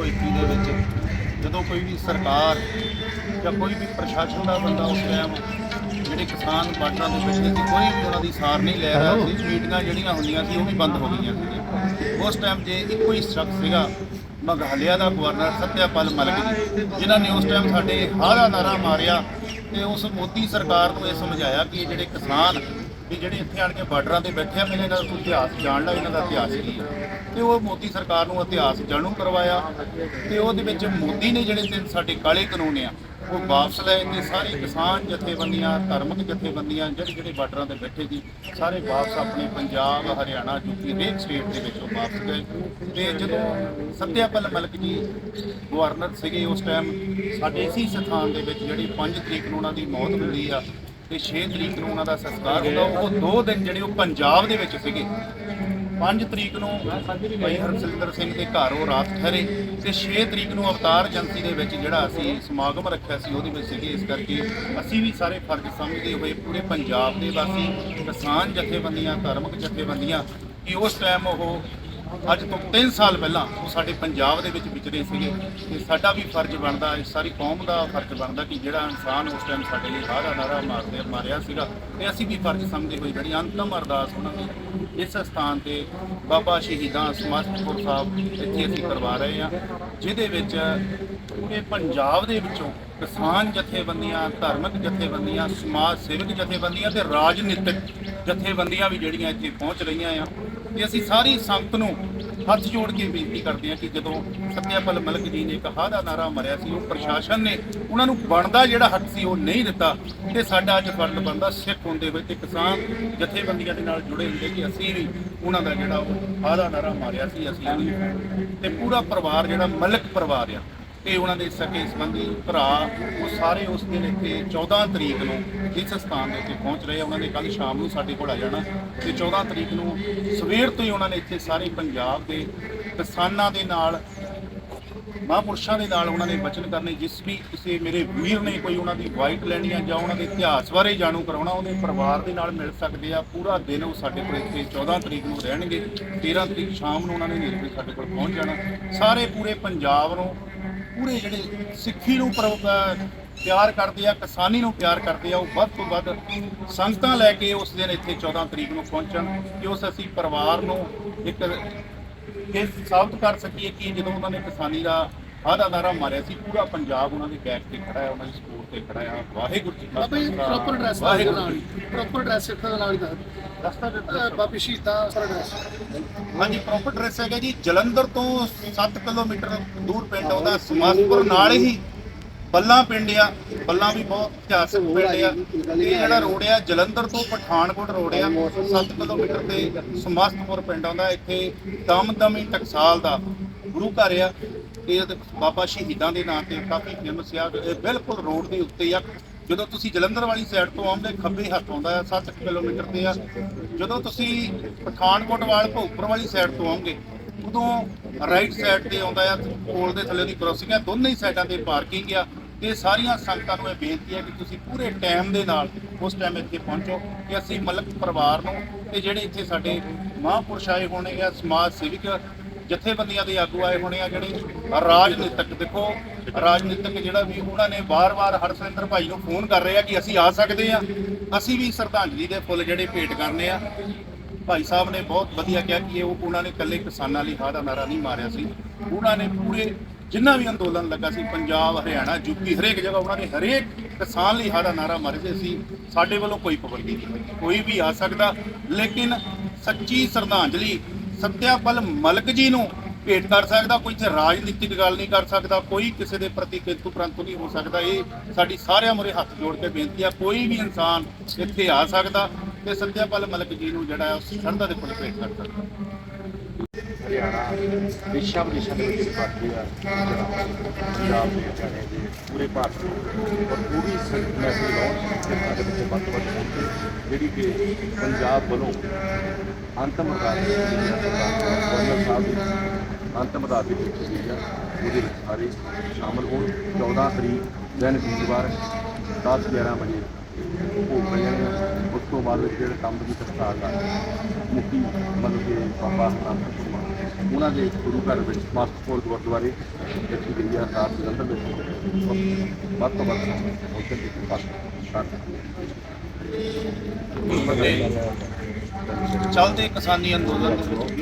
1921 ਦੇ ਵਿੱਚ ਜਦੋਂ ਕੋਈ ਵੀ ਸਰਕਾਰ ਜਾਂ ਕੋਈ ਵੀ ਪ੍ਰਸ਼ਾਸਨ ਦਾ ਬੰਦਾ ਉਸ ਟਾਈਮ ਜਿਹੜੇ ਕਿਸਾਨ ਬਾਟਾਂ ਦੇ ਵਿੱਚ ਸੀ ਕੋਈ ਵੀ ਉਹਨਾਂ ਦੀ ਸਾਰ ਨਹੀਂ ਲੈ ਰਿਹਾ ਸੀ ਮੀਟਿੰਗਾਂ ਜਿਹੜੀਆਂ ਹੁੰਦੀਆਂ ਸੀ ਉਹ ਵੀ ਬੰਦ ਹੋ ਗਈਆਂ ਸੀ ਉਸ ਟਾਈਮ ਜੇ ਇੱਕੋ ਹੀ ਸ਼ਖਸ ਸੀਗਾ ਮੇਘਾਲਿਆ ਦਾ ਗਵਰਨਰ ਸਤਿਆਪਾਲ ਮਲਿਕ ਜਿਨ੍ਹਾਂ ਨੇ ਉਸ ਟਾਈਮ ਸਾਡੇ ਹਾਰਾ ਨਾਰਾ ਮਾਰਿਆ ਤੇ ਉਸ ਮੋਦੀ ਸਰਕਾਰ ਨੂੰ ਇਹ ਸਮਝਾਇਆ ਕਿ ਜਿਹੜੇ ਕਿਸਾਨ ਵੀ ਜਿਹੜੇ ਇੱਥੇ ਆਣ ਕੇ ਬਾਰਡਰਾਂ ਤੇ ਬੈਠੇ ਆ, ਮੈਨੂੰ ਇਹਨਾਂ ਦਾ ਇਤਿਹਾਸ ਜਾਣ ਲਾ ਇਹਨਾਂ ਦਾ ਇਤਿਹਾਸ ਕੀ ਹੈ। ਤੇ ਉਹ ਮੋਦੀ ਸਰਕਾਰ ਨੂੰ ਇਤਿਹਾਸ ਜਾਣੂ ਕਰਵਾਇਆ ਤੇ ਉਹਦੇ ਵਿੱਚ ਮੋਦੀ ਨੇ ਜਿਹੜੇ ਤਿੰਨ ਸਾਡੇ ਕਾਲੇ ਕਾਨੂੰਨ ਆ ਉਹ ਵਾਪਸ ਲਏ ਤੇ ਸਾਰੇ ਕਿਸਾਨ ਜਥੇਬੰਦੀਆਂ, ਧਾਰਮਿਕ ਜਥੇਬੰਦੀਆਂ, ਜਿਹੜੇ ਜਿਹੜੇ ਬਾਰਡਰਾਂ ਤੇ ਬੈਠੇ ਸੀ, ਸਾਰੇ ਵਾਪਸ ਆਪਣੇ ਪੰਜਾਬ, ਹਰਿਆਣਾ ਯੂਪੀ ਹਰੇਕ ਸਟੇਟ ਦੇ ਵਿੱਚ ਉਹ ਵਾਪਸ ਗਏ। ਤੇ ਜਦੋਂ ਸਤਿਆਪਾਲ ਮਲਿਕ ਜੀ ਗਵਰਨਰ ਸੀਗੇ ਉਸ ਟਾਈਮ ਸਾਡੇ ਇਸੀ ਸਥਾਨ ਦੇ ਵਿੱਚ ਜਿਹੜੀ 5 ਤਰੀਕ ਨੂੰ ਉਹਨਾਂ ਦੀ ਮੌਤ ਹੁੰਦੀ ਆ ਤੇ 6 ਤਰੀਕ ਨੂੰ ਉਹਨਾਂ ਦਾ ਸੰਸਕਾਰ ਹੁੰਦਾ, ਉਹ ਦੋ ਦਿਨ ਜਿਹੜੇ ਉਹ ਪੰਜਾਬ ਦੇ ਵਿੱਚ ਸੀਗੇ। 5 ਤਰੀਕ ਨੂੰ ਭਾਈ ਹਰਸਿੰਦਰ ਸਿੰਘ ਦੇ ਘਰ ਉਹ ਰਾਤ ਠਹਿਰੇ ਤੇ 6 ਤਰੀਕ ਨੂੰ ਅਵਤਾਰ ਏਜੰਸੀ ਦੇ ਵਿੱਚ ਜਿਹੜਾ ਅਸੀਂ ਸਮਾਗਮ ਰੱਖਿਆ ਸੀ, ਉਹਦੇ ਵਿੱਚ ਸੀਗੇ। ਇਸ ਕਰਕੇ ਅਸੀਂ ਵੀ ਸਾਰੇ ਫਰਜ਼ ਸਮਝਦੇ ਹੋਏ ਪੂਰੇ ਪੰਜਾਬ ਦੇ ਵਾਸੀ ਕਿਸਾਨ ਜਥੇਬੰਦੀਆਂ, ਧਾਰਮਿਕ ਜਥੇਬੰਦੀਆਂ ਕਿ ਉਸ ਟਾਈਮ ਉਹ ਅੱਜ ਤੋਂ 3 ਸਾਲ ਪਹਿਲਾਂ ਉਹ ਸਾਡੇ ਪੰਜਾਬ ਦੇ ਵਿੱਚ ਵਿਚਰੇ ਸੀਗੇ ਤੇ ਸਾਡਾ ਵੀ ਫਰਜ਼ ਬਣਦਾ ਇਸ ਸਾਰੀ ਕੌਮ ਦਾ ਫਰਜ਼ ਬਣਦਾ ਕਿ ਜਿਹੜਾ ਇਨਸਾਨ ਉਸ ਟਾਈਮ ਸਾਡੇ ਲਈ ਹਾਰਾ ਨਾਰਾ ਮਾਰਦੇ, ਮਾਰਿਆ ਸੀਗਾ ਤੇ ਅਸੀਂ ਵੀ ਫਰਜ਼ ਸਮਝਦੇ ਹੋਏ ਜਿਹੜੀ ਅੰਤਮ ਅਰਦਾਸ ਉਹਨਾਂ ਦੀ ਇਸ ਸਥਾਨ ਤੇ ਬਾਬਾ ਸ਼ਹੀਦਾਂ ਸਮਸਤਪੁਰ ਸਾਹਿਬ ਇੱਥੇ ਅਸੀਂ ਕਰਵਾ ਰਹੇ ਹਾਂ, ਜਿਹਦੇ ਵਿੱਚ ਪੂਰੇ ਪੰਜਾਬ ਦੇ ਵਿੱਚੋਂ ਕਿਸਾਨ ਜਥੇਬੰਦੀਆਂ, ਧਾਰਮਿਕ ਜਥੇਬੰਦੀਆਂ, ਸਮਾਜ ਸੇਵਕ ਜਥੇਬੰਦੀਆਂ ਤੇ ਰਾਜਨੀਤਿਕ ਜਥੇਬੰਦੀਆਂ ਵੀ ਜਿਹੜੀਆਂ ਇੱਥੇ ਪਹੁੰਚ ਰਹੀਆਂ ਆ। ਤੇ ਅਸੀਂ ਸਾਰੀ ਸੰਗਤ ਨੂੰ ਹੱਥ ਜੋੜ ਕੇ ਬੇਨਤੀ ਕਰਦੇ ਹਾਂ ਕਿ ਜਦੋਂ ਸਤਿਆਪਾਲ ਮਲਕ ਜੀ ਨੇ ਕਹਾ ਦਾ ਨਾਰਾ ਮਰਿਆ ਸੀ, ਉਹ ਪ੍ਰਸ਼ਾਸਨ ਨੇ ਉਹਨਾਂ ਨੂੰ ਬਣਦਾ ਜਿਹੜਾ ਹੱਕ ਸੀ ਉਹ ਨਹੀਂ ਦਿੱਤਾ ਤੇ ਸਾਡਾ ਅੱਜ ਫਰਜ਼ ਬਣਦਾ ਸਿੱਖ ਹੁੰਦੇ ਹੋਏ ਤੇ ਕਿਸਾਨ ਜਥੇਬੰਦੀਆਂ ਦੇ ਨਾਲ ਜੁੜੇ ਹੁੰਦੇ ਕਿ ਅਸੀਂ ਵੀ ਉਹਨਾਂ ਦਾ ਜਿਹੜਾ ਉਹ ਆਦਾ ਨਾਰਾ ਮਾਰਿਆ ਸੀ, ਅਸੀਂ ਵੀ। ਤੇ ਪੂਰਾ ਪਰਿਵਾਰ ਜਿਹੜਾ ਮਲਕ ਪਰਿਵਾਰ ਆ ਤੇ ਉਹਨਾਂ ਦੇ ਸਕੇ ਸੰਬੰਧੀ ਭਰਾ, ਉਹ ਸਾਰੇ ਉਸ ਦਿਨ ਇੱਥੇ 14 ਤਰੀਕ ਨੂੰ ਇਸ ਸਥਾਨ ਦੇ ਉੱਤੇ ਪਹੁੰਚ ਰਹੇ ਆ। ਉਹਨਾਂ ਨੇ ਕੱਲ ਸ਼ਾਮ ਨੂੰ ਸਾਡੇ ਕੋਲ ਆ ਜਾਣਾ ਤੇ 14 ਤਰੀਕ ਨੂੰ ਸਵੇਰ ਤੋਂ ਹੀ ਉਹਨਾਂ ਨੇ ਇੱਥੇ ਸਾਰੇ ਪੰਜਾਬ ਦੇ ਕਿਸਾਨਾਂ ਦੇ ਨਾਲ, ਮਹਾਂਪੁਰਸ਼ਾਂ ਦੇ ਨਾਲ ਉਹਨਾਂ ਨੇ ਬਚਨ ਕਰਨੇ, ਜਿਸ ਵੀ ਕਿਸੇ ਮੇਰੇ ਵੀਰ ਨੇ ਕੋਈ ਉਹਨਾਂ ਦੀ ਵਾਈਟ ਲੈਣੀ ਆ ਜਾਂ ਉਹਨਾਂ ਦੇ ਇਤਿਹਾਸ ਬਾਰੇ ਜਾਣੂ ਕਰਾਉਣਾ, ਉਹਦੇ ਪਰਿਵਾਰ ਦੇ ਨਾਲ ਮਿਲ ਸਕਦੇ ਆ। ਪੂਰਾ ਦਿਨ ਉਹ ਸਾਡੇ ਕੋਲ ਇੱਥੇ 14 ਤਰੀਕ ਨੂੰ ਰਹਿਣਗੇ। 13 ਤਰੀਕ ਸ਼ਾਮ ਨੂੰ ਉਹਨਾਂ ਨੇ ਨੇੜੇ ਸਾਡੇ ਕੋਲ ਪਹੁੰਚ ਜਾਣਾ। ਸਾਰੇ ਪੂਰੇ ਪੰਜਾਬ ਨੂੰ ਪੂਰੇ ਜਿਹੜੇ ਸਿੱਖੀ ਨੂੰ ਪ੍ਰਭ- ਪਿਆਰ ਕਰਦੇ ਆ, ਕਿਸਾਨੀ ਨੂੰ ਪਿਆਰ ਕਰਦੇ ਆ, ਉਹ ਵੱਧ ਤੋਂ ਵੱਧ ਸੰਗਤਾਂ ਲੈ ਕੇ ਉਸ ਦਿਨ ਇੱਥੇ 14 ਤਰੀਕ ਨੂੰ ਪਹੁੰਚਣ ਕਿ ਉਸ ਅਸੀਂ ਪਰਿਵਾਰ ਨੂੰ ਇੱਕ ਇਹ ਸਾਬਤ ਕਰ ਸਕੀਏ ਕਿ ਜਦੋਂ ਉਹਨਾਂ ਨੇ ਕਿਸਾਨੀ ਦਾ ਆਦਾ ਨਾਰਾ ਮਾਰਿਆ ਸੀ ਪੂਰਾ ਪੰਜਾਬ ਉਹਨਾਂ ਦੇ ਬੈਕ ਤੇ ਖੜਾ ਹੈ ਉਹਨਾਂ ਦੀ ਸਪੋਰਟ ਤੇ ਖੜਾ ਹੈ ਵਾਹਿਗੁਰੂ ਜੀ ਕਾ ਬਾਬਾ ਜੀ ਖਾਲਸਾ, ਪ੍ਰੋਪਰ ਐਡਰੈਸ ਦਾ ਵਾਹਿਗੁਰੂ ਨਾਲ ਜੀ ਕੀ ਪ੍ਰੋਪਰ ਸਿੱਖਾਂ ਦਾ ਨਾਲ ਹੀ ਦੱਸ। ਫਤਿਹ। ਰਸਤਾ ਦੇ- ਬਾਬੀ ਸ਼ਹੀਦਾਂ ਸਾਰਾ ਐਡਰੈਸ ਹਾਂਜੀ ਪ੍ਰੋਪਰ ਐਡਰੈਸ ਹੈਗਾ ਜੀ ਜਲੰਧਰ ਤੋਂ 7 ਕਿਲੋਮੀਟਰ ਦੂਰ ਪਿੰਡ ਆਉਂਦਾ ਸਮਾਸਪੁਰ ਨਾਲ ਹੀ ਬੱਲਾ ਪਿੰਡ ਆ ਬੱਲਾ ਵੀ ਬਹੁਤ ਇਤਿਹਾਸਕ ਪਿੰਡ ਆ। ਇਹ ਜਿਹੜਾ ਰੋਡ ਆ ਜਲੰਧਰ ਤੋਂ ਪਠਾਨਕੋਟ ਰੋਡ ਆ 7 ਕਿਲੋਮੀਟਰ ਤੇ ਸਮਾਸਪੁਰ ਪਿੰਡ ਆਉਂਦਾ ਇੱਥੇ ਦਮਦਮੀ ਟਕਸਾਲ ਦਾ ਗੁਰੂ ਘਰ ਆ। ਇਹ ਤੇ ਬਾਬਾ ਸ਼ਹੀਦਾਂ ਦੇ ਨਾਂ ਤੇ ਕਾਫੀ ਫੇਮਸ ਆ। ਇਹ ਬਿਲਕੁਲ ਰੋਡ ਦੇ ਉੱਤੇ ਆ। ਜਦੋਂ ਤੁਸੀਂ ਜਲੰਧਰ ਵਾਲੀ ਸਾਈਡ ਤੋਂ ਆਉਂਦੇ, ਖੱਬੇ ਹੱਥ ਆਉਂਦਾ ਹੈ 7 ਕਿਲੋਮੀਟਰ ਤੇ ਆ। ਜਦੋਂ ਤੁਸੀਂ ਪਠਾਨਕੋਟ ਵਾਲ ਭੋਗਪੁਰ ਵਾਲੀ ਸਾਈਡ ਤੋਂ ਆਉਂਗੇ, ਉਦੋਂ ਰਾਈਟ ਸਾਈਡ ਤੇ ਆਉਂਦਾ ਆ ਪੁਲ ਦੇ ਥੱਲੇ ਦੀ ਕ੍ਰੋਸਿੰਗ ਆ, ਦੋਨੇ ਹੀ ਸਾਈਡਾਂ ਤੇ ਪਾਰਕਿੰਗ ਆ। ਤੇ ਸਾਰੀਆਂ ਸੰਗਤਾਂ ਨੂੰ ਇਹ ਬੇਨਤੀ ਹੈ ਕਿ ਤੁਸੀਂ ਪੂਰੇ ਟਾਈਮ ਦੇ ਨਾਲ ਉਸ ਟਾਈਮ ਇੱਥੇ ਪਹੁੰਚੋ ਕਿ ਅਸੀਂ ਮਲਕ ਪਰਿਵਾਰ ਨੂੰ ਤੇ ਜਿਹੜੇ ਇੱਥੇ ਸਾਡੇ ਮਹਾਂਪੁਰਸ਼ ਆਏ ਹੋਣੇ ਆ, ਸਮਾਜ ਸੇਵਕ ਜਥੇਬੰਦੀਆਂ ਦੇ ਆਗੂ ਆਏ ਹੋਣੇ ਆ ਜਿਹੜੇ ਰਾਜਨੀਤਿਕ, ਦੇਖੋ, ਰਾਜਨੀਤਿਕ ਜਿਹੜਾ ਵੀ ਉਹਨਾਂ ਨੇ ਵਾਰ-ਵਾਰ ਹਰਸਿੰਦਰ ਭਾਈ ਨੂੰ ਫੋਨ ਕਰ ਰਹੇ ਆ ਕਿ ਅਸੀਂ ਆ ਸਕਦੇ ਆ। ਅਸੀਂ ਵੀ ਸ਼ਰਧਾਂਜਲੀ ਦੇ ਫੁੱਲ ਜਿਹੜੇ ਭੇਟ ਕਰਨੇ ਆ। ਭਾਈ ਸਾਹਿਬ ਨੇ ਬਹੁਤ ਵਧੀਆ ਕਿਹਾ ਕਿ ਉਹ ਉਹਨਾਂ ਨੇ ਇਕੱਲੇ ਕਿਸਾਨਾਂ ਲਈ ਹਾਦਾ ਨਾਰਾ ਨਹੀਂ ਮਾਰਿਆ ਸੀ। ਉਹਨਾਂ ਨੇ ਪੂਰੇ ਜਿੰਨਾ ਵੀ ਅੰਦੋਲਨ ਲੱਗਾ ਸੀ, ਪੰਜਾਬ, ਹਰਿਆਣਾ ਯੂਪੀ ਹਰੇਕ ਜਗ੍ਹਾ ਉਹਨਾਂ ਨੇ ਹਰੇਕ ਕਿਸਾਨ ਲਈ ਹਾਦਾ ਨਾਰਾ ਮਾਰਿਆ ਸੀ। ਸਾਡੇ ਵੱਲੋਂ ਕੋਈ ਪਾਬੰਦੀ ਨਹੀਂ ਕੋਈ ਵੀ ਆ ਸਕਦਾ। ਲੇਕਿਨ ਸੱਚੀ ਸ਼ਰਧਾਂਜਲੀ ਸਤਿਆਪਲ ਮਲਕ ਜੀ ਨੂੰ ਭੇਟ ਕਰ ਸਕਦਾ, ਕੋਈ ਇੱਥੇ ਰਾਜਨੀਤਿਕ ਗੱਲ ਨਹੀਂ ਕਰ ਸਕਦਾ, ਕੋਈ ਕਿਸੇ ਦੇ ਪ੍ਰਤੀ ਕਿੰਤੂ ਪ੍ਰੰਤੂ ਨਹੀਂ ਹੋ ਸਕਦਾ। ਇਹ ਸਾਡੀ ਸਾਰਿਆਂ ਮੁਰੇ ਹੱਥ ਜੋੜ ਕੇ ਬੇਨਤੀ ਆ, ਕੋਈ ਵੀ ਇਨਸਾਨ ਇੱਥੇ ਆ ਸਕਦਾ ਤੇ ਸਤਿਆਪਲ ਮਲਕ ਜੀ ਨੂੰ ਜਿਹੜਾ ਹੈ ਸ਼ਰਧਾ ਦੇ ਫੁੱਲ ਭੇਟ ਕਰ ਸਕਦਾ। ਹਰਿਆਣਾ ਦੇਸ਼ਾਂ ਵਿਦੇਸ਼ਾਂ ਦੇ ਵਿੱਚ ਪਾਰਟੀ ਆ ਪੰਜਾਬ ਦੇ ਹਰਿਆਣੇ ਦੇ ਪੂਰੇ ਭਾਰਤ ਨੂੰ ਔਰ ਪੂਰੀ ਸੰਗਤ ਮੈਸੇਜ ਲਾਉਣ ਕਿ ਸਾਡੇ ਵਿੱਚ ਵੱਧ ਤੋਂ ਵੱਧ ਪਹੁੰਚੇ ਜਿਹੜੀ ਕਿ ਪੰਜਾਬ ਵੱਲੋਂ ਅੰਤਮ ਅਰਦਾਸ ਗਵਰਨਰ ਸਾਹਿਬ ਦੀ ਅੰਤਮ ਅਰਦਾਸ ਦੀ ਕੀਤੀ ਗਈ ਆ, ਉਹਦੇ ਵਿੱਚ ਸਾਰੇ ਸ਼ਾਮਲ ਹੋਣ। 14 ਤਰੀਕ ਦਿਨ ਵੀਰਵਾਰ 10 11 ਵਜੇ ਭੋਗ ਪੈ ਉਸ ਤੋਂ ਬਾਅਦ ਵਿੱਚ ਜਿਹੜੇ ਕੰਮ ਦੀ ਸੰਸਥਾ ਦਾ ਮੁਖੀ ਮਤਲਬ ਕਿ ਬਾਬਾ ਹਰਨਾਮ ਸਿੰਘ ਉਹਨਾਂ ਦੇ ਗੁਰੂ ਘਰ ਵਿੱਚ ਮਾਸਟਰਪੁਰ ਗੁਰਦੁਆਰੇ ਦੇਖੀ ਗਈ ਹੈ ਰਾਤ ਜਲੰਧਰ ਵਿੱਚ ਵੱਧ ਤੋਂ ਵੱਧ ਉੱਥੇ ਦੀ ਪਾਸ ਚੱਲਦੇ ਕਿਸਾਨੀ ਅੰਦੋਲਨ। ਦੇ ਵਿੱਚ